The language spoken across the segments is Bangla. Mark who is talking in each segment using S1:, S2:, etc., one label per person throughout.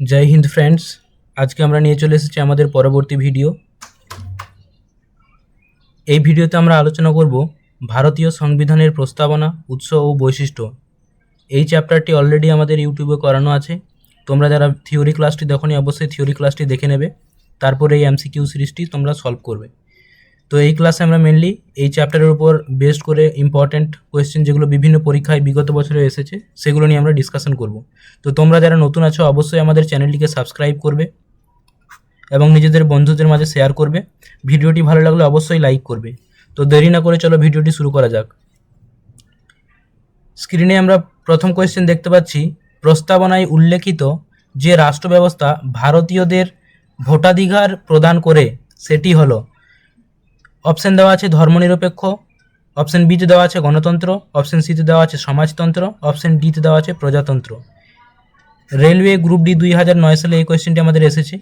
S1: জয় হিন্দ ফ্রেন্ডস আজকে আমরা নিয়ে চলে এসেছি আমাদের পরবর্তী ভিডিও এই ভিডিওতে আমরা আলোচনা করব ভারতীয় সংবিধানের প্রস্তাবনা, উৎস ও বৈশিষ্ট্য। এই চ্যাপ্টারটি অলরেডি আমাদের ইউটিউবে করানো আছে। তোমরা যারা থিওরি ক্লাসটি দেখনি, অবশ্যই থিওরি ক্লাসটি দেখে নেবে। তারপরে এই এমসিকিউ সিরিজটি তোমরা সলভ করবে। তো এই ক্লাসে আমরা মেনলি এই চ্যাপ্টারের উপর বেস্ড করে ইম্পর্ট্যান্ট কোয়েশ্চেন যেগুলো বিভিন্ন পরীক্ষায় বিগত বছরে এসেছে, সেগুলো নিয়ে আমরা ডিসকাশন করব। তো তোমরা যারা নতুন আছো, অবশ্যই আমাদের চ্যানেলটিকে সাবস্ক্রাইব করবে এবং নিজেদের বন্ধুদের মাঝে শেয়ার করবে। ভিডিওটি ভালো লাগলে অবশ্যই লাইক করবে। তো দেরি না করে চলো ভিডিওটি শুরু করা যাক। স্ক্রিনে আমরা প্রথম কোয়েশ্চেন দেখতে পাচ্ছি, প্রস্তাবনায় উল্লেখিত যে রাষ্ট্র ব্যবস্থা ভারতীয়দের ভোটাধিকার প্রদান করে, সেটি হলো অপশন দেওয়া আছে ধর্মনিরপেক্ষ অপশন বিতে দেওয়া আছে গণতন্ত্র অপশন সিতে দেওয়া আছে সমাজতন্ত্র অপশন ডিতে দেওয়া আছে প্রজাতন্ত্র। রেলওয়ে গ্রুপ ডি দুই হাজার নয় সালে এই কোয়েশ্চেনটি আমাদের এসেছে।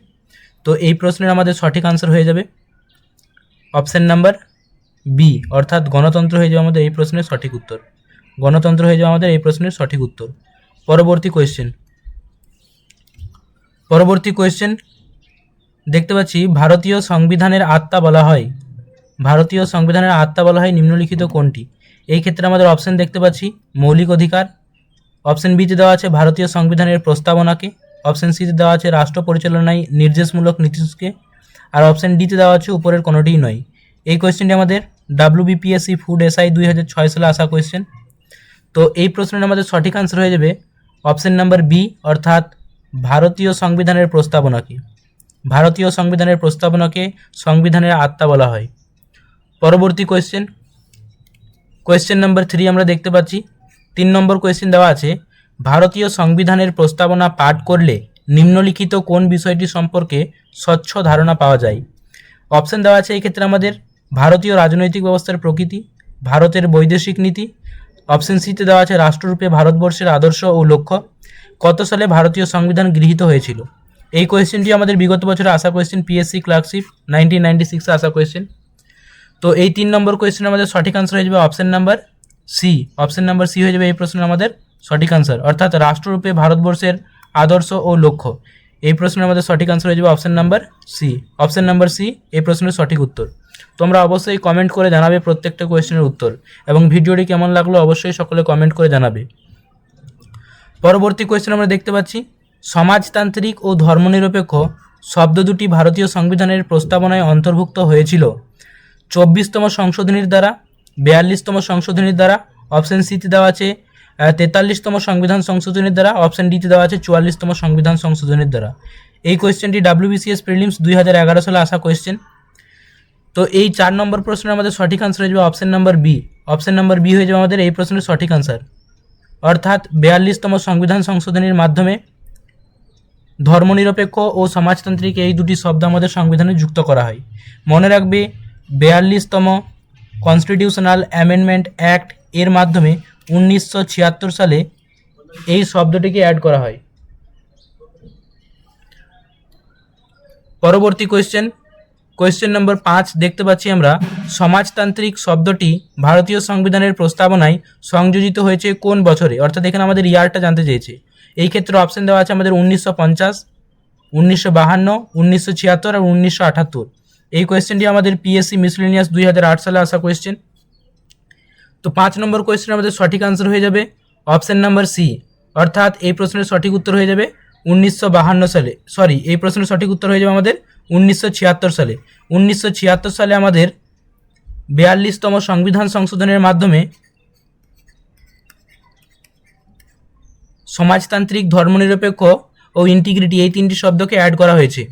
S1: তো এই প্রশ্নের আমাদের সঠিক আনসার হয়ে যাবে। অপশন নাম্বার বি অর্থাৎ গণতন্ত্র হয়ে যাবে আমাদের এই প্রশ্নের সঠিক উত্তর। গণতন্ত্র হয়ে যাবে আমাদের এই প্রশ্নের সঠিক উত্তর। পরবর্তী কোয়েশ্চেন পরবর্তী কোয়েশ্চেন দেখতে পাচ্ছি, ভারতীয় সংবিধানের আত্মা বলা হয়। ভারতীয় সংবিধানের আত্মা বলা হয় নিম্নলিখিত কোনটি? এই ক্ষেত্রে আমাদের অপশন দেখতে পাচ্ছি, মৌলিক অধিকার। অপশন বিতে দেওয়া আছে ভারতীয় সংবিধানের প্রস্তাবনাকে। অপশন সিতে দেওয়া আছে রাষ্ট্র পরিচালনায় নির্দেশমূলক নীতিকে আর অপশন ডিতে দেওয়া আছে উপরের কোনোটিই নয়। এই কোয়েশ্চেনটি আমাদের ডাব্লিউ বিপিএসসি ফুড এসআই দুই হাজার ছয় সালে আসা কোয়েশ্চেন তো এই প্রশ্নের আমাদের সঠিক আনসার হয়ে যাবে অপশন নাম্বার বি অর্থাৎ ভারতীয় সংবিধানের প্রস্তাবনাকে। ভারতীয় সংবিধানের প্রস্তাবনাকে সংবিধানের আত্মা বলা হয়। পরবর্তী কোয়েশ্চেন কোয়েশ্চেন নাম্বার থ্রি আমরা দেখতে পাচ্ছি। তিন নম্বর কোয়েশ্চেন দেওয়া আছে, ভারতীয় সংবিধানের প্রস্তাবনা পাঠ করলে নিম্নলিখিত কোন বিষয়টি সম্পর্কে স্বচ্ছ ধারণা পাওয়া যায়? অপশন দেওয়া আছে এই ক্ষেত্রে আমাদের, ভারতীয় রাজনৈতিক ব্যবস্থার প্রকৃতি, ভারতের বৈদেশিক নীতি। অপশন সিতে দেওয়া আছে, রাষ্ট্ররূপে ভারতবর্ষের আদর্শ ও লক্ষ্য, কত সালে ভারতীয় সংবিধান গৃহীত হয়েছিল? এই কোয়েশ্চেনটি আমাদের বিগত বছরে আসা question PSC clerkship nineteen ninety সিক্সে আসা কোয়েশ্চেন তো এই তিন নম্বর কোয়েশ্চেন আমাদের সঠিক আনসার হয়ে যাবে option number C option number C হয়ে যাবে এই প্রশ্নের আমাদের সঠিক আনসার অর্থাৎ রাষ্ট্ররূপে ভারতবর্ষের আদর্শ ও লক্ষ্য। এই প্রশ্নের আমাদের সঠিক আনসার হয়ে যাবে option number C option number C এই প্রশ্নের সঠিক উত্তর। তোমরা অবশ্যই কমেন্ট করে জানাবে প্রত্যেকটা কোয়েশ্চেনের উত্তর এবং ভিডিওটি কেমন লাগল অবশ্যই সকলে কমেন্ট করে জানাবে। পরবর্তী কোয়েশ্চেন আমরা দেখতে পাচ্ছি, সমাজতান্ত্রিক ও ধর্মনিরপেক্ষ শব্দ দুটি ভারতীয় সংবিধানের প্রস্তাবনায় অন্তর্ভুক্ত হয়েছিল। চব্বিশতম সংশোধনীর দ্বারা, বিয়াল্লিশতম সংশোধনীর দ্বারা অপশন সিতে দেওয়া আছে তেতাল্লিশতম সংবিধান সংশোধনীর দ্বারা অপশন ডিতে দেওয়া আছে, চুয়াল্লিশতম সংবিধান সংশোধনীর দ্বারা। এই কোয়েশ্চেনটি ডাব্লিউবিসিএস প্রিলিমস দুই হাজার এগারো সালে আসা কোয়েশ্চেন তো এই চার নম্বর প্রশ্নের আমাদের সঠিক আনসার হয়ে যাবে option number B option number B হয়ে যাবে আমাদের এই প্রশ্নের সঠিক আনসার অর্থাৎ বিয়াল্লিশতম সংবিধান সংশোধনীর মাধ্যমে ধর্মনিরপেক্ষ ও সমাজতান্ত্রিক এই দুটি শব্দ আমাদের সংবিধানে যুক্ত করা হয়। মনে রাখবে বিয়াল্লিশতম কনস্টিটিউশনাল অ্যামেন্ডমেন্ট অ্যাক্ট এর মাধ্যমে উনিশশো ছিয়াত্তর সালে এই শব্দটিকে অ্যাড করা হয়। পরবর্তী কোয়েশ্চেন কোয়েশ্চেন নম্বর পাঁচ দেখতে পাচ্ছি আমরা, সমাজতান্ত্রিক শব্দটি ভারতীয় সংবিধানের প্রস্তাবনায় সংযোজিত হয়েছে কোন বছরে? অর্থাৎ এখানে আমাদের ইয়ারটা জানতে চেয়েছে। এই ক্ষেত্রে অপশন দেওয়া আছে আমাদের উনিশশো পঞ্চাশ, উনিশশো বাহান্ন, উনিশশো ছিয়াত্তর আর উনিশশো আটাত্তর। এই কোয়েশ্চেনটি আমাদের পিএসসি মিসলেনিয়াস দুই হাজার আট সালে আসা কোয়েশ্চেন তো পাঁচ নম্বর কোয়েশ্চেন আমাদের সঠিক আনসার হয়ে যাবে অপশান নাম্বার সি অর্থাৎ এই প্রশ্নের সঠিক উত্তর হয়ে যাবে উনিশশো সালে। সরি এই প্রশ্নের সঠিক উত্তর হয়ে যাবে আমাদের উনিশশো ছিয়াত্তর সালে। উনিশশো ছিয়াত্তর সালে আমাদের বিয়াল্লিশতম সংবিধান সংশোধনের মাধ্যমে সমাজতান্ত্রিক ধর্মনিরপেক্ষ ও ইন্টিগ্রিটি এই তিনটি শব্দকে অ্যাড করা হয়েছে।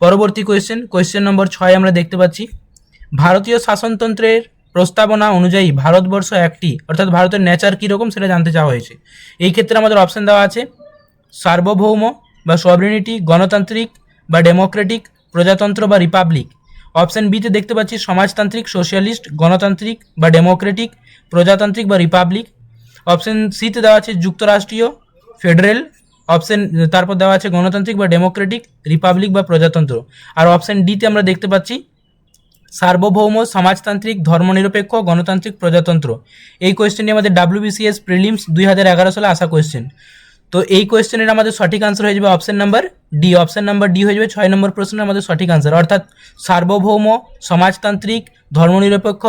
S1: পরবর্তী কোয়েশ্চেন কোয়েশ্চেন নম্বর ছয় আমরা দেখতে পাচ্ছি। ভারতীয় শাসনতন্ত্রের প্রস্তাবনা অনুযায়ী ভারতবর্ষ একটি, অর্থাৎ ভারতের নেচার কীরকম সেটা জানতে চাওয়া হয়েছে। এই ক্ষেত্রে আমাদের অপশান দেওয়া আছে, সার্বভৌম বা সবরিনিটি গণতান্ত্রিক বা ডেমোক্রেটিক প্রজাতন্ত্র বা রিপাবলিক অপশান বিতে দেখতে পাচ্ছি সমাজতান্ত্রিক সোশ্যালিস্ট গণতান্ত্রিক বা ডেমোক্রেটিক প্রজাতান্ত্রিক বা রিপাবলিক অপশান সিতে দেওয়া আছে যুক্তরাষ্ট্রীয় ফেডারেল অপশন, তারপর দেওয়া আছে গণতান্ত্রিক বা ডেমোক্রেটিক রিপাবলিক বা প্রজাতন্ত্র। আর অপশান ডিতে আমরা দেখতে পাচ্ছি, সার্বভৌম সমাজতান্ত্রিক ধর্মনিরপেক্ষ গণতান্ত্রিক প্রজাতন্ত্র। এই কোয়েশ্চেনটি আমাদের ডাব্লিউবিসিএস প্রিলিমস দুই হাজার এগারো সালে আসা কোয়েশ্চেন তো এই কোয়েশ্চেনের আমাদের সঠিক আনসার হয়ে যাবে option number D option number D হয়ে যাবে ছয় নম্বর প্রশ্নের আমাদের সঠিক আনসার অর্থাৎ সার্বভৌম সমাজতান্ত্রিক ধর্মনিরপেক্ষ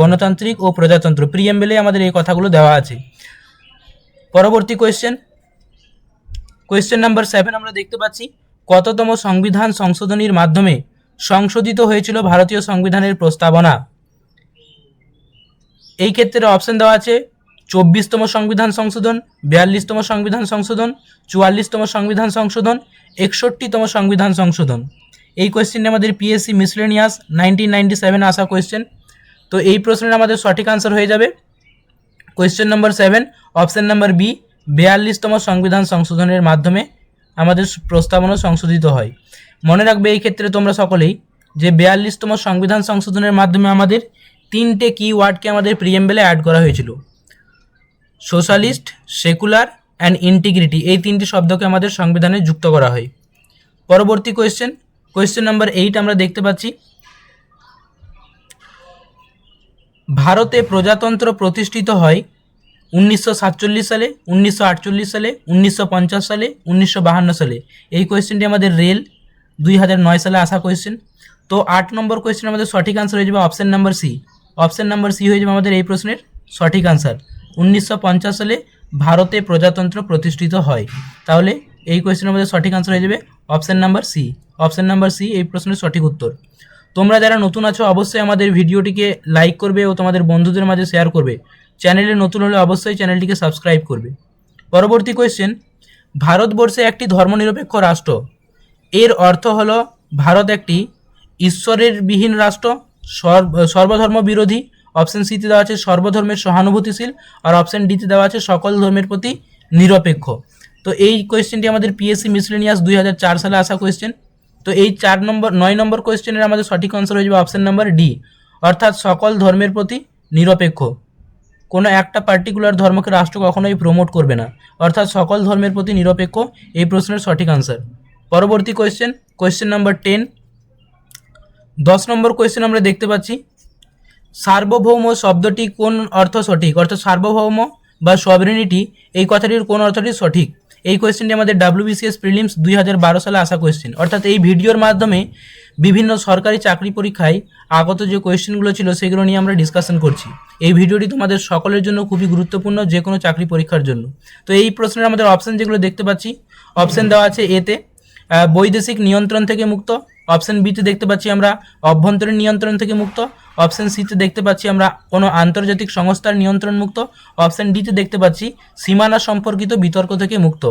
S1: গণতান্ত্রিক ও প্রজাতন্ত্র। প্রিএমবেলে আমাদের এই কথাগুলো দেওয়া আছে। পরবর্তী কোয়েশ্চেন কোয়েশ্চেন নাম্বার সেভেন আমরা দেখতে পাচ্ছি, কততম সংবিধান সংশোধনীর মাধ্যমে সংশোধিত হয়েছিল ভারতীয় সংবিধানের প্রস্তাবনা? এই ক্ষেত্রে অপশন দেওয়া আছে, চব্বিশতম সংবিধান সংশোধন, বিয়াল্লিশতম সংবিধান সংশোধন, চুয়াল্লিশতম সংবিধান সংশোধন, একষট্টিতম সংবিধান সংশোধন। এই কোয়েশ্চেনটি আমাদের PSC miscellaneous nineteen ninety seven আসা কোয়েশ্চেন তো এই প্রশ্নের আমাদের সঠিক আনসার হয়ে যাবে। Question number seven option number B বিয়াল্লিশতম সংবিধান সংশোধনের মাধ্যমে আমাদের প্রস্তাবনা সংশোধিত হয়। মনে রাখবে এই ক্ষেত্রে তোমরা সকলেই যে বিয়াল্লিশতম সংবিধান সংশোধনের মাধ্যমে আমাদের তিনটে কি ওয়ার্ডকে আমাদের প্রিএমবেলে অ্যাড করা হয়েছিল। সোশ্যালিস্ট সেকুলার অ্যান্ড ইন্টিগ্রিটি এই তিনটি শব্দকে আমাদের সংবিধানে যুক্ত করা হয়। পরবর্তী কোয়েশ্চেন কোয়েশ্চেন নাম্বার এইট আমরা দেখতে পাচ্ছি। ভারতে প্রজাতন্ত্র প্রতিষ্ঠিত হয় উনিশশো সাতচল্লিশ সালে, উনিশশো আটচল্লিশ সালে, উনিশশো পঞ্চাশ সালে, উনিশশো সালে। এই কোয়েশ্চেনটি আমাদের রেল দুই হাজার নয় সালে আসা কোয়েশ্চেন তো আট নম্বর কোয়েশ্চেন আমাদের সঠিক আনসার হয়ে যাবে option number C option number C হয়ে যাবে আমাদের এই প্রশ্নের সঠিক আনসার উনিশশো পঞ্চাশ সালে ভারতে প্রজাতন্ত্র প্রতিষ্ঠিত হয়। তাহলে এই কোয়েশ্চেনের আমাদের সঠিক আনসার হয়ে যাবে option number C option number C এই প্রশ্নের সঠিক উত্তর। তোমরা যারা নতুন আছো, অবশ্যই আমাদের ভিডিওটিকে লাইক করবে ও তোমাদের বন্ধুদের মাঝে শেয়ার করবে। চ্যানেলে নতুন হলে অবশ্যই চ্যানেলটিকে সাবস্ক্রাইব করবে। পরবর্তী কোয়েশ্চেন ভারতবর্ষে একটি ধর্মনিরপেক্ষ রাষ্ট্র। এর অর্থ হল ভারত একটি ঈশ্বরের বিহীন রাষ্ট্র, সর্ব সর্বধর্ম বিরোধী অপশন সিতে দেওয়া আছে সর্বধর্মের সহানুভূতিশীল আর অপশন ডিতে দেওয়া আছে সকল ধর্মের প্রতি নিরপেক্ষ। তো এই কোয়েশ্চেনটি আমাদের পিএসসি মিসলেনিয়াস দুই হাজার চার সালে আসা কোয়েশ্চেন তো এই চার নম্বর, নয় নম্বর কোয়েশ্চেনের আমাদের সঠিক আনসার হয়ে যাবে অপশন নাম্বার ডি অর্থাৎ সকল ধর্মের প্রতি নিরপেক্ষ। কোনো একটা পার্টিকুলার ধর্মকে রাষ্ট্র কখনোই প্রমোট করবে না। অর্থাৎ সকল ধর্মের প্রতি নিরপেক্ষ, এই প্রশ্নের সঠিক আনসার পরবর্তী কোয়েশ্চেন কোয়েশ্চেন নাম্বার টেন দশ নম্বর কোয়েশ্চেন আমরা দেখতে পাচ্ছি। সার্বভৌম শব্দটি কোন অর্থ সঠিক? অর্থাৎ সার্বভৌম বা সবরিনিটি এই কথাটির কোন অর্থটি সঠিক? এই কোয়েশ্চেনটি আমাদের ডাব্লিউবিসিএস প্রিলিমস দুই হাজার বারো সালে আসা কোয়েশ্চেন অর্থাৎ এই ভিডিওর মাধ্যমে বিভিন্ন সরকারি চাকরি পরীক্ষায় আগত যে কোয়েশ্চেনগুলো ছিল, সেগুলো নিয়ে আমরা ডিসকাশন করছি। এই ভিডিওটি তোমাদের সকলের জন্য খুবই গুরুত্বপূর্ণ যে কোনো চাকরি পরীক্ষার জন্য। তো এই প্রশ্নের আমাদের অপশান যেগুলো দেখতে পাচ্ছি অপশান দেওয়া আছে এতে বৈদেশিক নিয়ন্ত্রণ থেকে মুক্ত অপশন বিতে দেখতে পাচ্ছি আমরা অভ্যন্তরীণ নিয়ন্ত্রণ থেকে মুক্ত। অপশন সিতে দেখতে পাচ্ছি আমরা কোনো আন্তর্জাতিক সংস্থার নিয়ন্ত্রণ মুক্ত। অপশন ডিতে দেখতে পাচ্ছি সীমানা সম্পর্কিত বিতর্ক থেকে মুক্ত।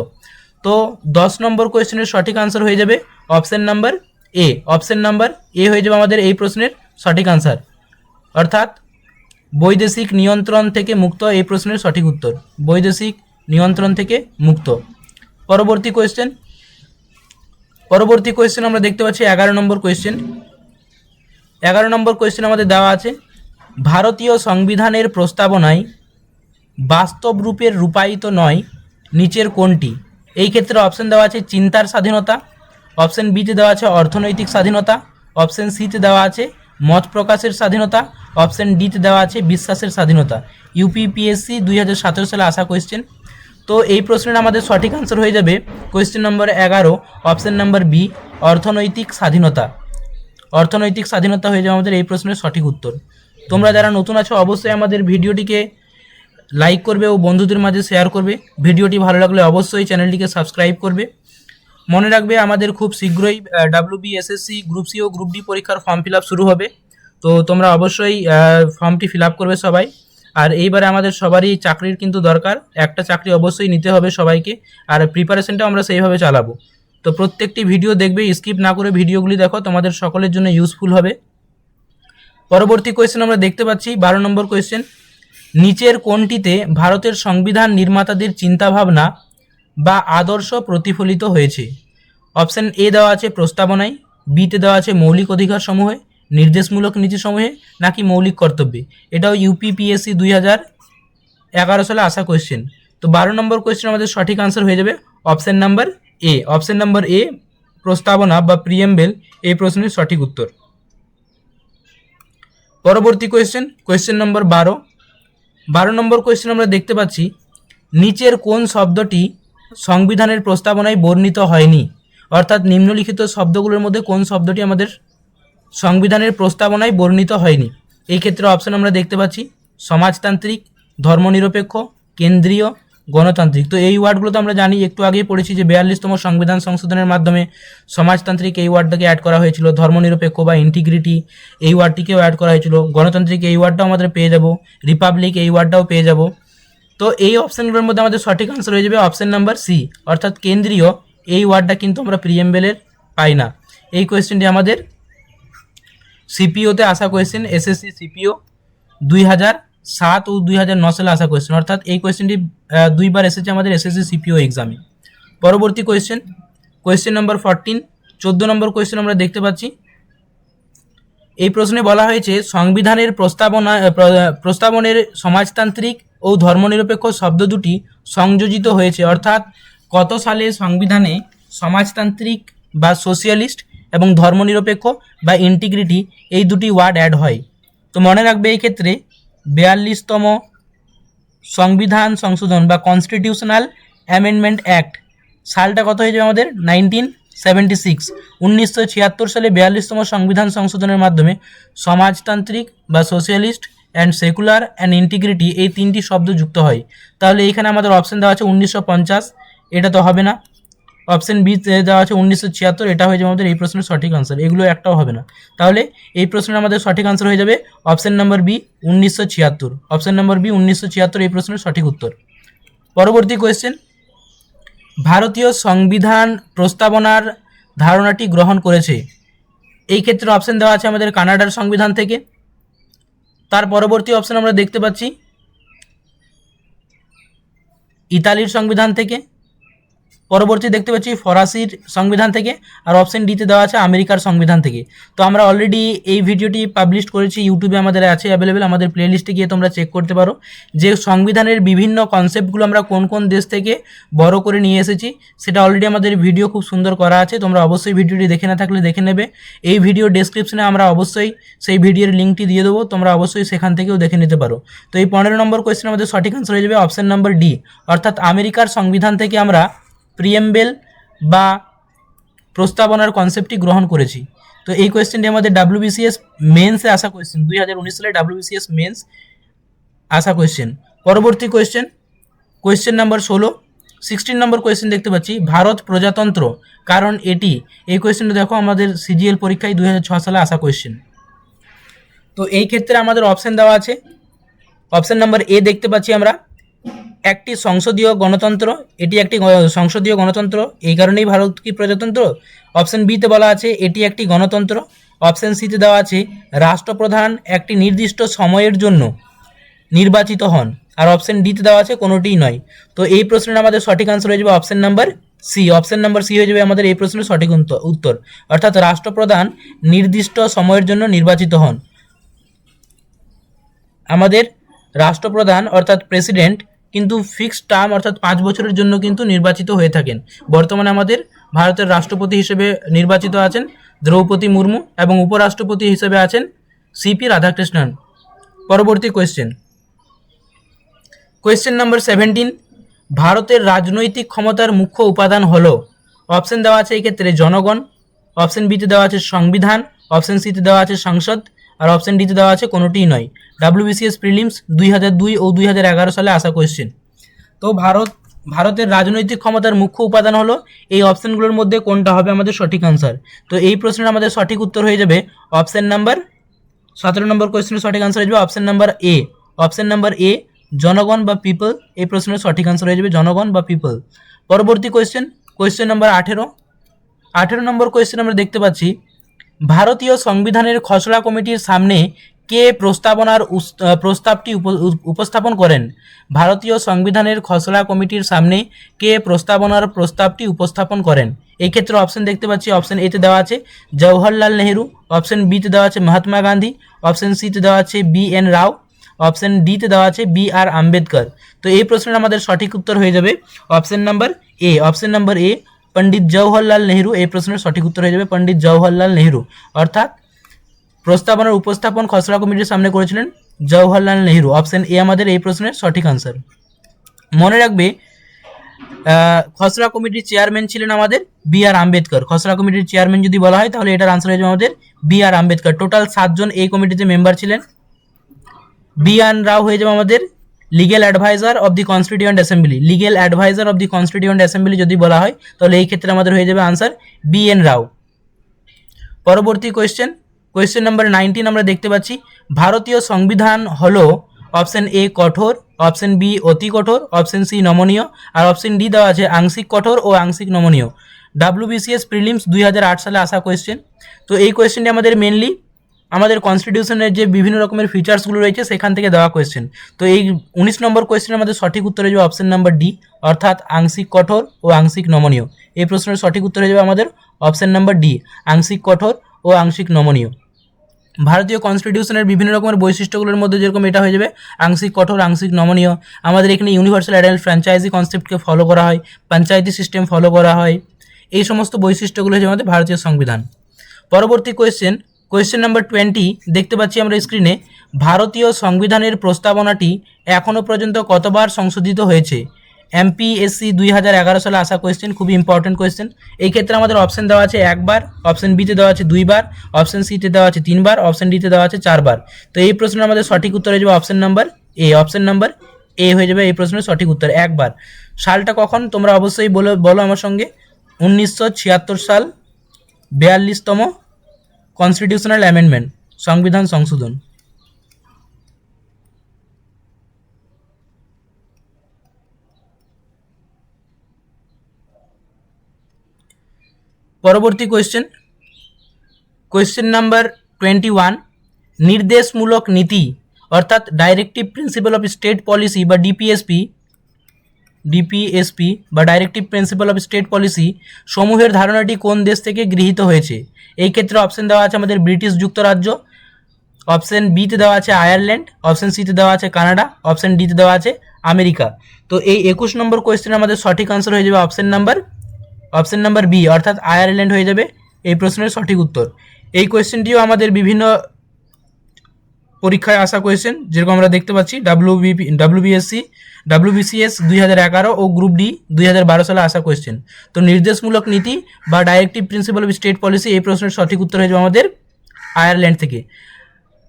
S1: তো দশ নম্বর কোয়েশ্চেনের সঠিক আনসার হয়ে যাবে option number A option number A হয়ে যাবে আমাদের এই প্রশ্নের সঠিক আনসার অর্থাৎ বৈদেশিক নিয়ন্ত্রণ থেকে মুক্ত এই প্রশ্নের সঠিক উত্তর। বৈদেশিক নিয়ন্ত্রণ থেকে মুক্ত। পরবর্তী কোয়েশ্চেন পরবর্তী কোয়েশ্চেন আমরা দেখতে পাচ্ছি এগারো নম্বর কোয়েশ্চেন এগারো নম্বর কোয়েশ্চেন আমাদের দেওয়া আছে, ভারতীয় সংবিধানের প্রস্তাবনায় বাস্তব রূপের রূপায়িত নয়, নিচের কোনটি? এই ক্ষেত্রে অপশন দেওয়া আছে চিন্তার স্বাধীনতা অপশন বিতে দেওয়া আছে অর্থনৈতিক স্বাধীনতা অপশন সিতে দেওয়া আছে মত প্রকাশের স্বাধীনতা অপশন ডিতে দেওয়া আছে বিশ্বাসের স্বাধীনতা। ইউপিপিএসসি দুই হাজার সতেরো সালে আসা কোয়েশ্চেন তো এই প্রশ্নের আমাদের সঠিক আনসার হয়ে যাবে কোয়েশ্চেন নম্বর এগারো অপশন নাম্বার বি অর্থনৈতিক স্বাধীনতা। অর্থনৈতিক স্বাধীনতা হয়ে যাবে আমাদের এই প্রশ্নের সঠিক উত্তর। তোমরা যারা নতুন আছো, অবশ্যই আমাদের ভিডিওটিকে লাইক করবে ও বন্ধুদের মাঝে শেয়ার করবে। ভিডিওটি ভালো লাগলে অবশ্যই চ্যানেলটিকে সাবস্ক্রাইব করবে। মনে রাখবে, আমাদের খুব শীঘ্রই W B SSC group C ও গ্রুপ ডি পরীক্ষার ফর্ম ফিল আপ শুরু হবে। তো তোমরা অবশ্যই ফর্মটি ফিল আপ করবে সবাই। আর এইবারে আমাদের সবারই চাকরির কিন্তু দরকার। একটা চাকরি অবশ্যই নিতে হবে সবাইকে। আর প্রিপারেশনটাও আমরা সেইভাবে চালাবো। তো প্রত্যেকটি ভিডিও দেখবে স্কিপ না করে ভিডিওগুলি দেখো, তোমাদের সকলের জন্য ইউজফুল হবে। পরবর্তী কোয়েশ্চেন আমরা দেখতে পাচ্ছি, বারো নম্বর কোয়েশ্চেন নিচের কোনটিতে ভারতের সংবিধান নির্মাতাদের চিন্তাভাবনা বা আদর্শ প্রতিফলিত হয়েছে? অপশান এ দেওয়া আছে প্রস্তাবনায় বিতে দেওয়া আছে মৌলিক অধিকার সমূহে নির্দেশমূলক নীতিসমূহে নাকি মৌলিক কর্তব্যে? এটাও ইউপিপিএসসি দুই হাজার এগারো সালে আসা কোয়েশ্চেন তো বারো নম্বর কোয়েশ্চেন আমাদের সঠিক আনসার হয়ে যাবে option number A option number A প্রস্তাবনা বা প্রিয়েম্বেল এই প্রশ্নের সঠিক উত্তর। পরবর্তী কোয়েশ্চেন কোয়েশ্চেন নম্বর বারো। বারো নম্বর কোয়েশ্চেন আমরা দেখতে পাচ্ছি, নিচের কোন শব্দটি সংবিধানের প্রস্তাবনায় বর্ণিত হয়নি? অর্থাৎ নিম্নলিখিত শব্দগুলোর মধ্যে কোন শব্দটি আমাদের সংবিধানের প্রস্তাবনায় বর্ণিত হয়নি। এই ক্ষেত্রে অপশন আমরা দেখতে পাচ্ছি, সমাজতান্ত্রিক, ধর্মনিরপেক্ষ, কেন্দ্রীয়, গণতান্ত্রিক। তো এই ওয়ার্ডগুলো তো আমরা জানি, একটু আগেই পড়েছি যে বিয়াল্লিশতম সংবিধান সংশোধনের মাধ্যমে সমাজতান্ত্রিক এই ওয়ার্ডটাকে অ্যাড করা হয়েছিল, ধর্মনিরপেক্ষ বা ইন্টিগ্রিটি এই ওয়ার্ডটিকেও অ্যাড করা হয়েছিল। গণতান্ত্রিক এই ওয়ার্ডটাও আমাদের পেয়ে যাব রিপাবলিক এই ওয়ার্ডটাও পেয়ে যাব। তো এই অপশানগুলোর মধ্যে আমাদের সঠিক আনসার হয়ে যাবে অপশান নাম্বার সি অর্থাৎ কেন্দ্রীয়, এই ওয়ার্ডটা কিন্তু আমরা প্রিএমবেলের পাই না। এই কোয়েশ্চেনটি আমাদের সিপিওতে আসা কোয়েশ্চেন এসএসসি সিপিও দুই হাজার সাত ও দুই হাজার ন সালে আসা কোয়েশ্চেন অর্থাৎ এই কোয়েশ্চেনটি দুইবার এসেছে আমাদের এসএসসি সিপিও এক্সামে পরবর্তী কোয়েশ্চেন কোয়েশ্চেন নাম্বার ফরটিন চোদ্দ নম্বর কোয়েশ্চেন আমরা দেখতে পাচ্ছি। এই প্রশ্নে বলা হয়েছে, সংবিধানের প্রস্তাবনা প্রস্তাবনের সমাজতান্ত্রিক ও ধর্মনিরপেক্ষ শব্দ দুটি সংযোজিত হয়েছে। অর্থাৎ কত সালে সংবিধানে সমাজতান্ত্রিক বা সোশিয়ালিস্ট এবং ধর্মনিরপেক্ষ বা ইন্টিগ্রিটি এই দুটি ওয়ার্ড অ্যাড হয়। তো মনে রাখবে এই ক্ষেত্রে বিয়াল্লিশতম সংবিধান সংশোধন বা কনস্টিটিউশনাল অ্যামেন্ডমেন্ট অ্যাক্ট সালটা কত হয়ে যাবে আমাদের? নাইনটিন সেভেন্টি সিক্স উনিশশো ছিয়াত্তর সালে বিয়াল্লিশতম সংবিধান সংশোধনের মাধ্যমে সমাজতান্ত্রিক বা socialist and secular and integrity এই তিনটি শব্দ যুক্ত হয়। তাহলে এইখানে আমাদের অপশন দেওয়া আছে উনিশশো পঞ্চাশ। এটা তো হবে না। অপশন বি দেওয়া আছে উনিশশো ছিয়াত্তর, এটা হয়ে যাবে আমাদের এই প্রশ্নের সঠিক আনসার এগুলো একটাও হবে না। তাহলে এই প্রশ্নের আমাদের সঠিক আনসার হয়ে যাবে অপশন নাম্বার বি উনিশশো ছিয়াত্তর। অপশন নাম্বার বি উনিশশো ছিয়াত্তর, এই প্রশ্নের সঠিক উত্তর। পরবর্তী কোয়েশ্চেন ভারতীয় সংবিধান প্রস্তাবনার ধারণাটি গ্রহণ করেছে। এই ক্ষেত্রে অপশন দেওয়া আছে আমাদের কানাডার সংবিধান থেকে। তার পরবর্তী অপশন আমরা দেখতে পাচ্ছি, ইতালির সংবিধান থেকে। পরবর্তী দেখতে পাচ্ছি ফরাসির সংবিধান থেকে আর অপশন ডিতে দেওয়া আছে আমেরিকার সংবিধান থেকে। তো আমরা অলরেডি এই ভিডিওটি পাবলিশ করেছি ইউটিউবে আমাদের আছে অ্যাভেলেবেল আমাদের প্লেলিস্টে গিয়ে তোমরা চেক করতে পারো। যে সংবিধানের বিভিন্ন কনসেপ্টগুলো আমরা কোন কোন দেশ থেকে বড় করে নিয়ে এসেছি, সেটা অলরেডি আমাদের ভিডিও খুব সুন্দর করা আছে। তোমরা অবশ্যই ভিডিওটি দেখে না থাকলে দেখে নেবে। এই ভিডিও ডেসক্রিপশনে আমরা অবশ্যই সেই ভিডিওর লিঙ্কটি দিয়ে দেবো, তোমরা অবশ্যই সেখান থেকেও দেখে নিতে পারো। তো এই পনেরো নম্বর কোয়েশ্চেন আমাদের সঠিক আনসার হয়ে যাবে অপশন নম্বর ডি অর্থাৎ আমেরিকার সংবিধান থেকে আমরা প্রিয়েম্বেল বা প্রস্তাবনার কনসেপ্টটি গ্রহণ করেছি। তো এই কোয়েশ্চেনটি আমাদের ডাব্লিউবিসিএস মেন্সে আসা কোয়েশ্চেন দুই হাজার উনিশ সালে ডাব্লিউবিসিএস মেন্স আসা কোয়েশ্চেন পরবর্তী কোয়েশ্চেন কোয়েশ্চেন নাম্বার ষোলো। সিক্সটিন নম্বর কোয়েশ্চেন দেখতে পাচ্ছি, ভারত প্রজাতন্ত্র। কারণ এটি, এই কোয়েশ্চেনটা দেখো আমাদের সিজিএল পরীক্ষায় দুই সালে আসা কোয়েশ্চেন তো এই ক্ষেত্রে আমাদের অপশন দেওয়া আছে। অপশন নাম্বার এ দেখতে পাচ্ছি আমরা। একটি সংসদীয় গণতন্ত্র, এটি একটি সংসদীয় গণতন্ত্র, এই কারণেই ভারত কি প্রজাতন্ত্র? অপশন বিতে বলা আছে, এটি একটি গণতন্ত্র। অপশন সিতে দেওয়া আছে, রাষ্ট্রপ্রধান একটি নির্দিষ্ট সময়ের জন্য নির্বাচিত হন। আর অপশন ডিতে দেওয়া আছে, কোনোটিই নয়। তো এই প্রশ্নের আমাদের সঠিক আনসার হয়ে যাবে option number C option number C হয়ে যাবে আমাদের এই প্রশ্নের সঠিক উত্তর অর্থাৎ রাষ্ট্রপ্রধান নির্দিষ্ট সময়ের জন্য নির্বাচিত হন। আমাদের রাষ্ট্রপ্রধান, অর্থাৎ প্রেসিডেন্ট কিন্তু ফিক্সড টার্ম অর্থাৎ পাঁচ বছরের জন্য কিন্তু নির্বাচিত হয়ে থাকেন। বর্তমানে আমাদের ভারতের রাষ্ট্রপতি হিসেবে নির্বাচিত আছেন দ্রৌপদী মুর্মু এবং উপরাষ্ট্রপতি হিসেবে আছেন সিপি রাধাকৃষ্ণন। পরবর্তী কোয়েশ্চেন কোয়েশ্চেন নাম্বার সেভেন্টিন ভারতের রাজনৈতিক ক্ষমতার মুখ্য উপাদান হল অপশন দেওয়া আছে এক্ষেত্রে জনগণ অপশন বিতে দেওয়া আছে সংবিধান অপশন সিতে দেওয়া আছে সংসদ আর অপশন ডিতে দেওয়া আছে, কোনোটিই নয়। ডাব্লিউবিসিএস প্রিলিমস দুই হাজার দুই ও দুই হাজার এগারো সালে আসা কোয়েশ্চেন তো ভারত, ভারতের রাজনৈতিক ক্ষমতার মুখ্য উপাদান হলো, এই অপশনগুলোর মধ্যে কোনটা হবে আমাদের সঠিক আনসার তো এই প্রশ্নের আমাদের সঠিক উত্তর হয়ে যাবে অপশান নাম্বার সতেরো নম্বর কোয়েশ্চেনের সঠিক আনসার হয়ে যাবে option number A option number A জনগণ বা পিপল এই প্রশ্নের সঠিক আনসার হয়ে যাবে জনগণ বা পিপল পরবর্তী কোয়েশ্চেন কোয়েশ্চেন নাম্বার আঠেরো। আঠেরো নম্বর কোয়েশ্চেন আমরা দেখতে পাচ্ছি ভারতীয় সংবিধানের খসড়া কমিটির সামনে কে প্রস্তাবনার প্রস্তাবটি উপ- উপ- উপস্থাপন করেন? ভারতীয় সংবিধানের খসড়া কমিটির সামনে কে প্রস্তাবনার প্রস্তাবটি উপস্থাপন করেন? এই ক্ষেত্রে অপশন দেখতে পাচ্ছি অপশন এতে দেওয়া আছে জওহরলাল নেহেরু অপশন বিতে দেওয়া আছে মহাত্মা গান্ধী অপশন সিতে দেওয়া আছে বি এন রাও অপশন ডিতে দেওয়া আছে বি আর আম্বেদকর। তো এই প্রশ্নের আমাদের সঠিক উত্তর হয়ে যাবে। Option number A option number A Pandit Jawaharlal Nehru, এই প্রশ্নের সঠিক উত্তর হয়ে যাবে পণ্ডিত জওহরলাল নেহেরু। অর্থাৎ প্রস্তাবনার উপস্থাপন খসড়া কমিটির সামনে করেছিলেন জওহরলাল নেহেরু। অপশন এ আমাদের এই প্রশ্নের সঠিক আনসার মনে রাখবে খসড়া কমিটির চেয়ারম্যান ছিলেন আমাদের বি আর আম্বেদকর। খসড়া কমিটির চেয়ারম্যান যদি বলা হয়, তাহলে এটার আনসার হয়ে যাবে আমাদের বি আর আম্বেদকর। টোটাল সাতজন এই কমিটিতে মেম্বার ছিলেন। বি এন রাও হয়ে যাবে আমাদের legal adviser of the constituent assembly legal adviser of the constituent assembly যদি বলা হয়, তাহলে এই ক্ষেত্রে আমাদের হয়ে যাবে আনসার বি এন রাও। পরবর্তী কোয়েশ্চেন কোয়েশ্চেন নাম্বার নাইনটিন আমরা দেখতে পাচ্ছি, ভারতীয় সংবিধান হলো অপশন এ কঠোর অপশন বি অতি কঠোর অপশন সি নমনীয়, আর অপশন ডি দেওয়া আছে আংশিক কঠোর ও আংশিক নমনীয়। ডাব্লিউবিসিএস প্রিলিমস দুই হাজার আট সালে আসা কোয়েশ্চেন তো এই কোয়েশ্চেনটি আমাদের মেনলি আমাদের কনস্টিটিউশনের যে বিভিন্ন রকমের ফিচার্সগুলো রয়েছে, সেখান থেকে দেওয়া কোয়েশ্চেন তো এই উনিশ নম্বর কোয়েশ্চেনের আমাদের সঠিক উত্তর হয়ে যাবে অপশন নাম্বার ডি অর্থাৎ আংশিক কঠোর ও আংশিক নমনীয়। এই প্রশ্নের সঠিক উত্তর হয়ে যাবে আমাদের অপশন নাম্বার ডি আংশিক কঠোর ও আংশিক নমনীয়। ভারতীয় কনস্টিটিউশনের বিভিন্ন রকমের বৈশিষ্ট্যগুলোর মধ্যে যেরকম এটা হয়ে যাবে, আংশিক কঠোর, আংশিক নমনীয়। আমাদের এখানে ইউনিভার্সাল অ্যাডাল্ট ফ্র্যাঞ্চাইজি কনসেপ্টকে ফলো করা হয় পঞ্চায়েতি সিস্টেম ফলো করা হয়। এই সমস্ত বৈশিষ্ট্যগুলো হচ্ছে আমাদের ভারতীয় সংবিধান। পরবর্তী কোয়েশ্চেন কোয়েশ্চেন নাম্বার টোয়েন্টি দেখতে পাচ্ছি আমরা স্ক্রিনে ভারতীয় সংবিধানের প্রস্তাবনাটি এখনও পর্যন্ত কতবার সংশোধিত হয়েছে? এমপিএসসি দুই হাজার এগারো সালে আসা কোয়েশ্চেন খুবই ইম্পর্টেন্ট কোয়েশ্চেন এই ক্ষেত্রে আমাদের অপশন দেওয়া আছে একবার অপশন বিতে দেওয়া আছে দুইবার অপশন সিতে দেওয়া আছে তিনবার অপশন ডিতে দেওয়া আছে চারবার। তো এই প্রশ্নের আমাদের সঠিক উত্তর হয়ে যাবে option number A option number A হয়ে যাবে এই প্রশ্নের সঠিক উত্তর একবার। সালটা কখন? তোমরা অবশ্যই বলো বলো আমার সঙ্গে। উনিশশো ছিয়াত্তর সাল, বিয়াল্লিশতম কনস্টিটিউশনাল অ্যামেন্ডমেন্ট সংবিধান সংশোধন পরবর্তী question question number twenty one নির্দেশমূলক নীতি, অর্থাৎ directive principle of state policy বা ডিপিএসপি ডিপিএসপি বা directive principle of state policy সমূহের ধারণাটি কোন দেশ থেকে গৃহীত হয়েছে? এই ক্ষেত্রে অপশন দেওয়া আছে আমাদের ব্রিটিশ যুক্তরাজ্য অপশন বিতে দেওয়া আছে আয়ারল্যান্ড অপশন সিতে দেওয়া আছে কানাডা অপশন ডিতে দেওয়া আছে আমেরিকা তো এই একুশ নম্বর কোয়েশ্চেন আমাদের সঠিক আনসার হয়ে যাবে option number option number B অর্থাৎ আয়ারল্যান্ড হয়ে যাবে এই প্রশ্নের সঠিক উত্তর। এই কোয়েশ্চেনটিও আমাদের বিভিন্ন পরীক্ষায় আসা কোয়েশ্চেন যেরকম আমরা দেখতে পাচ্ছি ডাব্লিউ বিপি ডাব্লিউবিএসসি ডাব্লিউবিসিএস দুই হাজার এগারো ও গ্রুপ ডি দুই হাজার বারো সালে আসা কোয়েশ্চেন তো নির্দেশমূলক নীতি বা directive principle of state policy এই প্রশ্নের সঠিক উত্তর হয়ে যাবে আমাদের আয়ারল্যান্ড থেকে।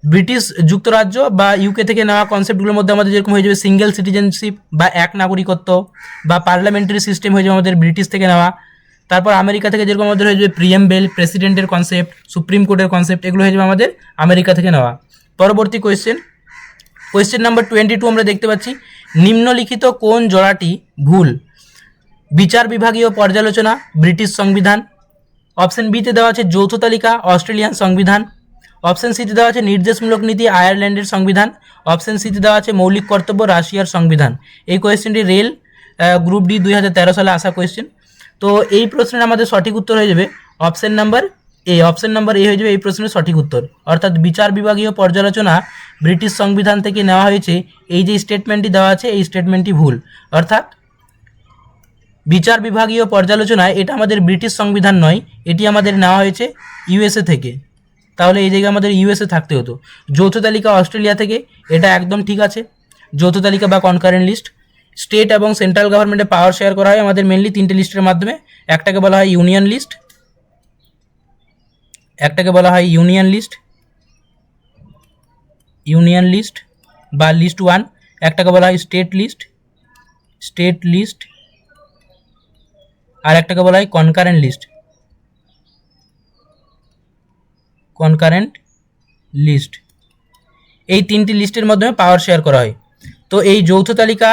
S1: ব্রিটিশ যুক্তরাজ্য বা ইউকে থেকে নেওয়া কনসেপ্টগুলোর মধ্যে আমাদের যেরকম হয়ে যাবে সিঙ্গেল সিটিজেনশিপ বা এক নাগরিকত্ব বা পার্লামেন্টারি সিস্টেম হয়ে যাবে আমাদের ব্রিটিশ থেকে নেওয়া। তারপর আমেরিকা থেকে যেরকম আমাদের হয়ে যাবে প্রিএম বেল প্রেসিডেন্টের কনসেপ্ট সুপ্রিম কোর্টের কনসেপ্ট এগুলো হয়ে যাবে আমাদের আমেরিকা থেকে নেওয়া। পরবর্তী question question number twenty two আমরা দেখতে পাচ্ছি, নিম্নলিখিত কোন জোড়াটি ভুল? বিচার বিভাগীয় পর্যালোচনা, ব্রিটিশ সংবিধান অপশন বিতে দেওয়া আছে যৌথ তালিকা, অস্ট্রেলিয়ান সংবিধান অপশন সিতে দেওয়া আছে নির্দেশমূলক নীতি, আয়ারল্যান্ডের সংবিধান অপশন সিতে দেওয়া আছে মৌলিক কর্তব্য, রাশিয়ার সংবিধান। এই কোয়েশ্চেনটি রেল গ্রুপ ডি দুই হাজার তেরো সালে আসা কোয়েশ্চেন তো এই প্রশ্নের আমাদের সঠিক উত্তর হয়ে যাবে option number A option number A হয়ে যাবে এই প্রশ্নের সঠিক উত্তর। অর্থাৎ বিচার বিভাগীয় পর্যালোচনা ব্রিটিশ সংবিধান থেকে নেওয়া হয়েছে, এই যে স্টেটমেন্টটি দেওয়া আছে, এই স্টেটমেন্টটি ভুল। অর্থাৎ বিচার বিভাগীয় পর্যালোচনায় এটা আমাদের ব্রিটিশ সংবিধান নয়, এটি আমাদের নেওয়া হয়েছে ইউএসএ থেকে। তাহলে এই জায়গায় আমাদের ইউএসএ থাকতে হতো। যৌথ তালিকা অস্ট্রেলিয়া থেকে, এটা একদম ঠিক আছে। যৌথ তালিকা বা কনকারেন্ট লিস্ট স্টেট এবং সেন্ট্রাল গভর্নমেন্টে পাওয়ার শেয়ার করা হয় আমাদের মেনলি তিনটে লিস্টের মাধ্যমে। একটাকে বলা হয় ইউনিয়ন লিস্ট একটাকে বলা হয় ইউনিয়ন লিস্ট ইউনিয়ন লিস্ট বা লিস্ট ওয়ান একটাকে বলা হয় স্টেট লিস্ট স্টেট লিস্ট আর একটাকে বলা হয় কনকারেন্ট লিস্ট কনকারেন্ট লিস্ট এই তিনটি লিস্টের মাধ্যমে পাওয়ার শেয়ার করা হয়। তো এই যৌথ তালিকা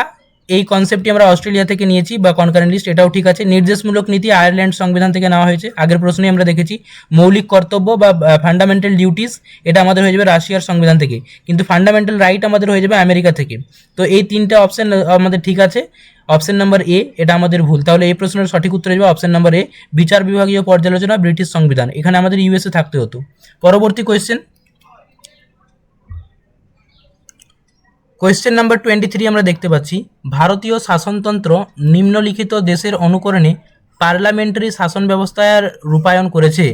S1: এই কনসেপ্টটি আমরা অস্ট্রেলিয়া থেকে নিয়েছি বা কনকারেন্ট লিস্ট এটাও ঠিক আছে। নির্দেশমূলক নীতি আয়ারল্যান্ড সংবিধান থেকে নেওয়া হয়েছে। আগের প্রশ্নে আমরা দেখেছি, মৌলিক কর্তব্য বা ফান্ডামেন্টাল ডিউটিস এটা আমাদের হয়ে যাবে রাশিয়ার সংবিধান থেকে। কিন্তু ফান্ডামেন্টাল রাইট আমাদের হয়ে যাবে আমেরিকা থেকে। তো এই তিনটা অপশন আমাদের ঠিক আছে। অপশন নাম্বার এ এটা আমাদের ভুল। তাহলে এই প্রশ্নের সঠিক উত্তর যাবে অপশন নাম্বার এ বিচার বিভাগীয় পর্যালোচনা, ব্রিটিশ সংবিধান। এখানে আমাদের ইউএসএ থাকতে হতো। পরবর্তী question question number twenty three আমরা দেখতে পাচ্ছি। ভারতীয় শাসনতন্ত্র নিম্নলিখিত দেশের অনুকরণে পার্লামেন্টারি শাসন ব্যবস্থার রূপায়ণ করেছে।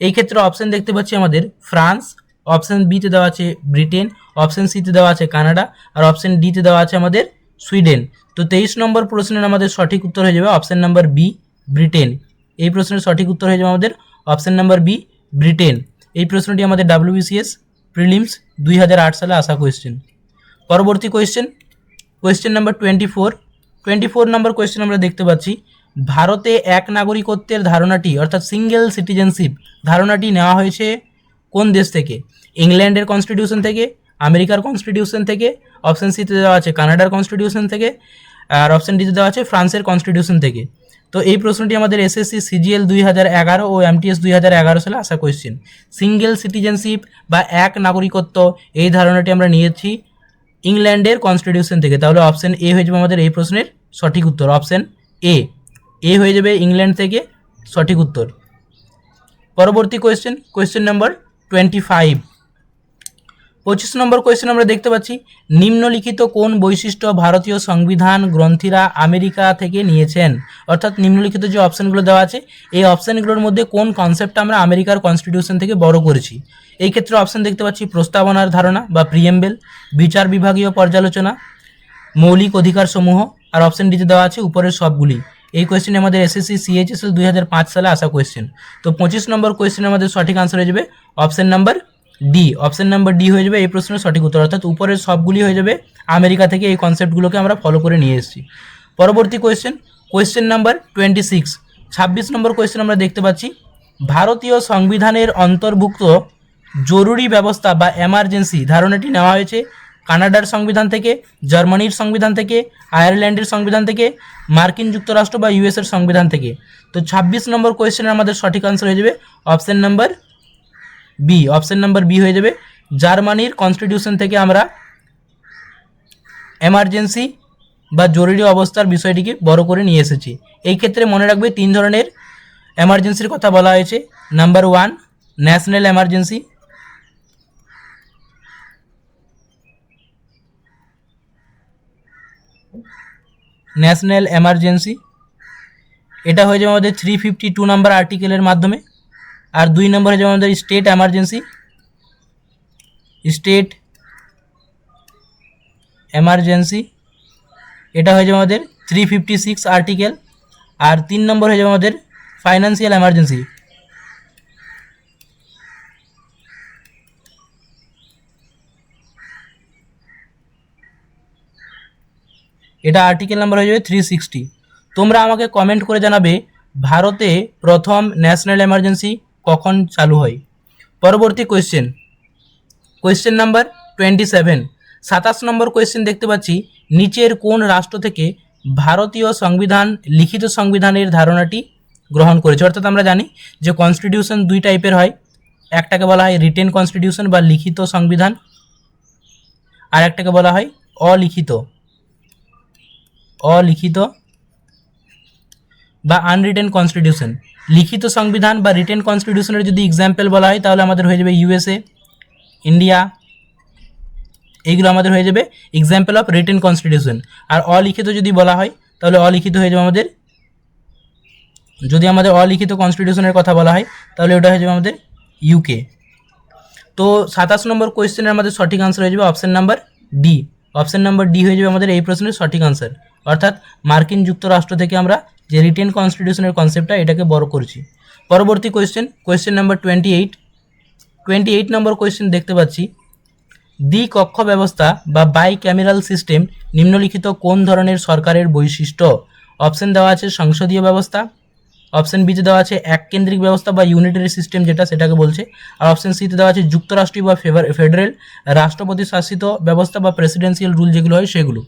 S1: এই ক্ষেত্রে অপশন দেখতে পাচ্ছি আমাদের ফ্রান্স অপশন বিতে দেওয়া আছে ব্রিটেন অপশন সিতে দেওয়া আছে কানাডা আর অপশন ডিতে দেওয়া আছে আমাদের সুইডেন তো তেইশ নম্বর প্রশ্নের আমাদের সঠিক উত্তর হয়ে যাবে অপশন নাম্বার বি ব্রিটেন এই প্রশ্নের সঠিক উত্তর হয়ে যাবে আমাদের অপশন নাম্বার বি ব্রিটেন এই প্রশ্নটি আমাদের ডাব্লিউবিসিএস প্রিলিমস দুই হাজার আট সালে আসা কোয়েশ্চেন পরবর্তী question question number twenty four twenty four number question আমরা দেখতে পাচ্ছি। ভারতে এক নাগরিকত্বের ধারণাটি, অর্থাৎ সিঙ্গেল সিটিজেনশিপ ধারণাটি নেওয়া হয়েছে কোন দেশ থেকে? ইংল্যান্ডের কনস্টিটিউশন থেকে, আমেরিকার কনস্টিটিউশন থেকে অপশন সিতে দেওয়া আছে কানাডার কনস্টিটিউশন থেকে, আর অপশন ডিতে দেওয়া আছে ফ্রান্সের কনস্টিটিউশন থেকে। তো এই প্রশ্নটি আমাদের এসএসসি সিজিএল দুই হাজার এগারো ও এমটিএস দুই হাজার এগারো সালে আসা কোয়েশ্চেন সিঙ্গেল সিটিজেনশিপ বা এক নাগরিকত্ব, এই ধারণাটি আমরা নিয়েছি ইংল্যান্ডের কনস্টিটিউশন থেকে, তাহলে অপশন এ হয়ে যাবে আমাদের এই প্রশ্নের সঠিক উত্তর। অপশন এ এ হয়ে যাবে ইংল্যান্ড থেকে সঠিক উত্তর। পরবর্তী question question number twenty five পঁচিশ নম্বর কোয়েশ্চেন আমরা দেখতে পাচ্ছি, নিম্নলিখিত কোন বৈশিষ্ট্য ভারতীয় সংবিধান গ্রন্থীরা আমেরিকা থেকে নিয়েছেন? অর্থাৎ নিম্নলিখিত যে অপশানগুলো দেওয়া আছে, এই অপশানগুলোর মধ্যে কোন কনসেপ্টটা আমরা আমেরিকার কনস্টিটিউশন থেকে বড় করেছি? এই ক্ষেত্রে অপশান দেখতে পাচ্ছি প্রস্তাবনার ধারণা বা প্রিয়েম্বেল বিচার বিভাগীয় পর্যালোচনা, মৌলিক অধিকার সমূহ, আর অপশন ডিতে দেওয়া আছে উপরের সবগুলি। এই কোয়েশ্চেন আমাদের এসএসসি সিএইচএসএল দুই হাজার পাঁচ সালে আসা কোয়েশ্চেন তো পঁচিশ নম্বর কোয়েশ্চেন আমাদের সঠিক আনসার হয়ে যাবে option number D option number D হয়ে যাবে এই প্রশ্নের সঠিক উত্তর। অর্থাৎ উপরের সবগুলি হয়ে যাবে আমেরিকা থেকে এই কনসেপ্টগুলোকে আমরা ফলো করে নিয়ে এসেছি। পরবর্তী question question number twenty six ছাব্বিশ নম্বর কোয়েশ্চেন আমরা দেখতে পাচ্ছি, ভারতীয় সংবিধানের অন্তর্ভুক্ত জরুরি ব্যবস্থা বা এমার্জেন্সি ধারণাটি নেওয়া হয়েছে। কানাডার সংবিধান থেকে, জার্মানির সংবিধান থেকে, আয়ারল্যান্ডের সংবিধান থেকে, মার্কিন যুক্তরাষ্ট্র বা ইউএসের সংবিধান থেকে। তো ছাব্বিশ নম্বর কোয়েশ্চেনের আমাদের সঠিক আনসার হয়ে যাবে option number B option number B হয়ে যাবে, জার্মানির কনস্টিটিউশন থেকে আমরা এমার্জেন্সি বা জরুরি অবস্থার বিষয়টিকে বড় করে নিয়ে এসেছি। এই ক্ষেত্রে মনে রাখবে তিন ধরনের এমার্জেন্সির কথা বলা হয়েছে। Number one national emergency national emergency. এটা হয়ে যাবে আমাদের থ্রি ফিফটি টু নাম্বার আর্টিকেলের মাধ্যমে। আর দুই নম্বর হয়ে যাবে আমাদের স্টেট এমার্জেন্সি স্টেট এমার্জেন্সি এটা হয়ে যাবে আমাদের থ্রি ফিফটি সিক্স আর্টিকেল আর তিন নম্বর হয়ে যাবে আমাদের ফাইন্যান্সিয়াল এমার্জেন্সি এটা আর্টিকেল নাম্বার হয়ে যাবে থ্রি সিক্সটি তোমরা আমাকে কমেন্ট করে জানাবে, ভারতে প্রথম ন্যাশনাল এমার্জেন্সি কখন চালু হয়। পরবর্তী question question number twenty seven সাতাশ নম্বর কোয়েশ্চেন দেখতে পাচ্ছি, নিচের কোন রাষ্ট্র থেকে ভারতীয় সংবিধান, লিখিত সংবিধানের ধারণাটি গ্রহণ করেছে? অর্থাৎ আমরা জানি যে কনস্টিটিউশন দুই টাইপের হয়। একটাকে বলা হয় রিটেন কনস্টিটিউশন বা লিখিত সংবিধান, আর একটাকে বলা হয় অলিখিত। অলিখিত বা আনরিটেন কনস্টিটিউশন লিখিত সংবিধান বা রিটেন কনস্টিটিউশনের যদি এক্সাম্পল বলা হয়, তাহলে আমাদের হয়ে যাবে ইউএসএ ইন্ডিয়া এইগুলো আমাদের হয়ে যাবে এক্সাম্পল অফ রিটেন কনস্টিটিউশন আর অলিখিত যদি বলা হয়, তাহলে অলিখিত হয়ে যাবে আমাদের, যদি আমাদের অলিখিত কনস্টিটিউশনের কথা বলা হয়, তাহলে ওটা হয়ে যাবে আমাদের ইউকে তো সাতাশ নম্বর কোয়েশ্চেনের আমাদের সঠিক আনসার হয়ে যাবে option number D option number D হয়ে যাবে আমাদের এই প্রশ্নের সঠিক আনসার অর্থাৎ মার্কিন যুক্তরাষ্ট্র থেকে আমরা যে রিটেন কনস্টিটিউশনের কনসেপ্টটা এটাকে বড় করছি। পরবর্তী question question number twenty eight twenty eight number question দেখতে পাচ্ছি। দ্বিকক্ষ ব্যবস্থা বা বাই ক্যামেরাল সিস্টেম নিম্নলিখিত কোন ধরনের সরকারের বৈশিষ্ট্য? অপশন দেওয়া আছে সংসদীয় ব্যবস্থা। অপশন বিতে দেওয়া আছে এক কেন্দ্রিক ব্যবস্থা বা ইউনিটারি সিস্টেম যেটা সেটাকে বলছে। আর অপশন সিতে দেওয়া আছে যুক্তরাষ্ট্রীয় বা ফেভার ফেডারেল রাষ্ট্রপতি শাসিত ব্যবস্থা বা প্রেসিডেন্সিয়াল রুল যেগুলো হয় সেগুলো।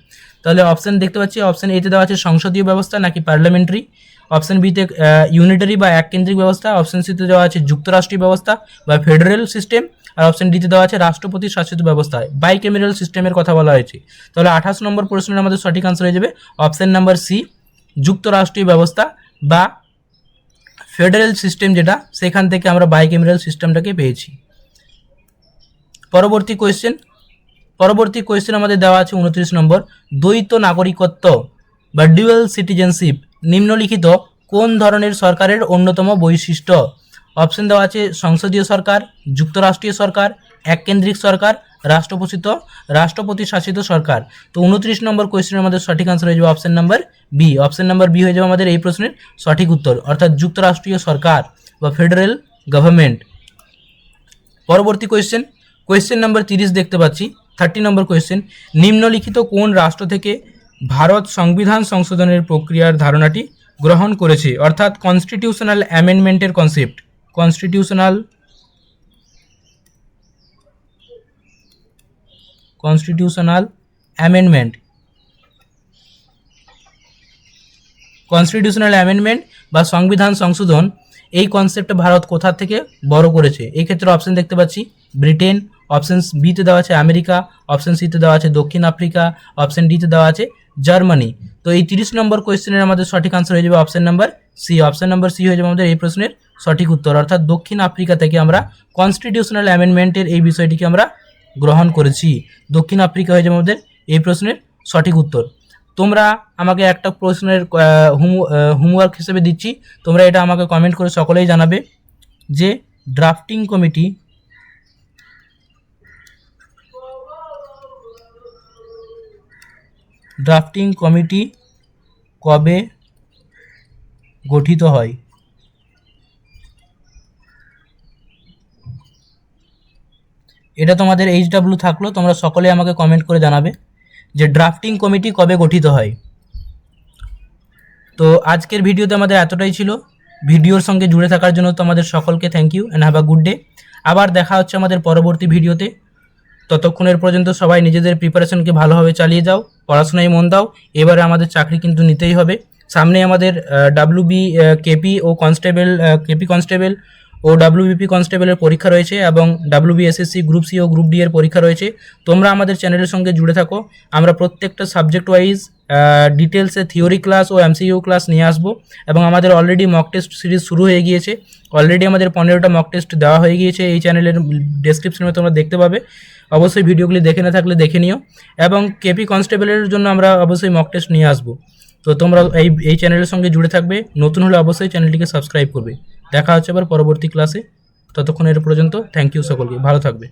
S1: তাহলে অপশন দেখতে পাচ্ছি, অপশন এতে দেওয়া আছে সংসদীয় ব্যবস্থা নাকি পার্লামেন্টারি অপশন বিতে ইউনিটারি বা এক কেন্দ্রিক ব্যবস্থা। অপশন সিতে দেওয়া আছে যুক্তরাষ্ট্রীয় ব্যবস্থা বা ফেডারেল সিস্টেম আর অপশন ডিতে দেওয়া আছে রাষ্ট্রপতি শাসিত ব্যবস্থা। বাই ক্যামেরাল সিস্টেমের কথা বলা হয়েছে। তাহলে আঠাশ নম্বর প্রশ্নের আমাদের সঠিক আনসার হয়ে যাবে। অপশন নাম্বার সি যুক্তরাষ্ট্রীয় ব্যবস্থা বা ফেডারেল সিস্টেম যেটা, সেখান থেকে আমরা বাই ক্যামেরাল সিস্টেমটাকে পেয়েছি। পরবর্তী কোয়েশ্চেন পরবর্তী কোয়েশ্চেন আমাদের দেওয়া আছে উনত্রিশ নম্বর। দ্বৈত নাগরিকত্ব বা ডুয়েল সিটিজেনশিপ নিম্নলিখিত কোন ধরনের সরকারের অন্যতম বৈশিষ্ট্য? অপশন দেওয়া আছে সংসদীয় সরকার, যুক্তরাষ্ট্রীয় সরকার, এককেন্দ্রিক সরকার, রাষ্ট্রপোষিত, রাষ্ট্রপতি শাসিত সরকার। তো উনত্রিশ নম্বর কোয়েশ্চেনের আমাদের সঠিক আনসার হয়ে যাবে option number B option number B হয়ে যাবে আমাদের এই প্রশ্নের সঠিক উত্তর, অর্থাৎ যুক্তরাষ্ট্রীয় সরকার বা ফেডারেল গভর্নমেন্ট পরবর্তী কোয়েশ্চেন কোয়েশ্চেন নাম্বার তিরিশ দেখতে পাচ্ছি থার্টি নম্বর কোয়েশ্চেন নিম্নলিখিত কোন রাষ্ট্র থেকে ভারত সংবিধান সংশোধনের প্রক্রিয়ার ধারণাটি গ্রহণ করেছে? অর্থাৎ constitutional অ্যামেন্ডমেন্টের concept constitutional constitutional amendment constitutional amendment বা সংবিধান সংশোধন, এই কনসেপ্টটা ভারত কোথা থেকে বড় করেছে? এই ক্ষেত্রে অপশন দেখতে পাচ্ছি, ব্রিটেন অপশন বিতে দেওয়া আছে আমেরিকা অপশন সিতে দেওয়া আছে দক্ষিণ আফ্রিকা অপশন ডিতে দেওয়া আছে জার্মানি। তো এই তিরিশ নম্বর কোয়েশ্চেনের আমাদের সঠিক আনসার হয়ে যাবে option number C option number C হয়ে যাবে আমাদের এই প্রশ্নের সঠিক উত্তর। অর্থাৎ দক্ষিণ আফ্রিকা থেকে আমরা কনস্টিটিউশনাল অ্যামেন্ডমেন্টের এই বিষয়টিকে আমরা গ্রহণ করেছি। দক্ষিণ আফ্রিকা হয়ে যাবে আমাদের এই প্রশ্নের সঠিক উত্তর। তোমরা আমাকে একটা প্রশ্নের হোমওয়ার্ক হিসেবে দিচ্ছি। তোমরা এটা আমাকে কমেন্ট করে সকলেই জানাবে যে ড্রাফটিং কমিটি ড্রাফটিং কমিটি কবে গঠিত হয়? এটা তোমাদের এইচ ডাব্লিউ থাকল, তোমরা সকলে আমাকে কমেন্ট করে জানাবে। যে ড্রাফটিং কমিটি কবে গঠিত হয়। তো আজকের ভিডিওতে আমাদের এতটাই ছিল। ভিডিওর সঙ্গে জুড়ে থাকার জন্য তো আমাদের সকলকে thank you and have a good day আবার দেখা হচ্ছে আমাদের পরবর্তী ভিডিওতে ততক্ষণের পর্যন্ত সবাই নিজেদের প্রিপারেশনকে ভালোভাবে চালিয়ে যাও, পড়াশোনায় মন দাও। এবারে আমাদের চাকরি কিন্তু নিতেই হবে। সামনে আমাদের ডাব্লিউ বি কেপি ও কনস্টেবল কেপি কনস্টেবল ও ডাব্লিউবিপি কনস্টেবলের পরীক্ষা রয়েছে এবং ডাব্লিউবিএসএসসি গ্রুপ সি ও গ্রুপ ডি এর পরীক্ষা রয়েছে। তোমরা আমাদের চ্যানেলের সঙ্গে জুড়ে থাকো। আমরা প্রত্যেকটা সাবজেক্ট ওয়াইজ ডিটেলসে থিওরি ক্লাস ও এমসিইউ ক্লাস নিয়ে আসব এবং আমাদের অলরেডি মক টেস্ট সিরিজ শুরু হয়ে গিয়েছে। অলরেডি আমাদের পনেরোটা মক টেস্ট দেওয়া হয়ে গিয়েছে। এই চ্যানেলের ডেসক্রিপশনে তোমরা দেখতে পাবে। অবশ্যই ভিডিওগুলি দেখে না থাকলে দেখে নিও। এবং কেপি কনস্টেবলের জন্য আমরা অবশ্যই মক টেস্ট নিয়ে আসব। তো তোমরা এই এই চ্যানেলের সঙ্গে জুড়ে থাকবে। নতুন হলে অবশ্যই চ্যানেলটিকে সাবস্ক্রাইব করবে। দেখা হচ্ছে আবার পরবর্তী ক্লাসে ততক্ষণের পর্যন্ত থ্যাংক ইউ সকলকে। ভালো থাকবে।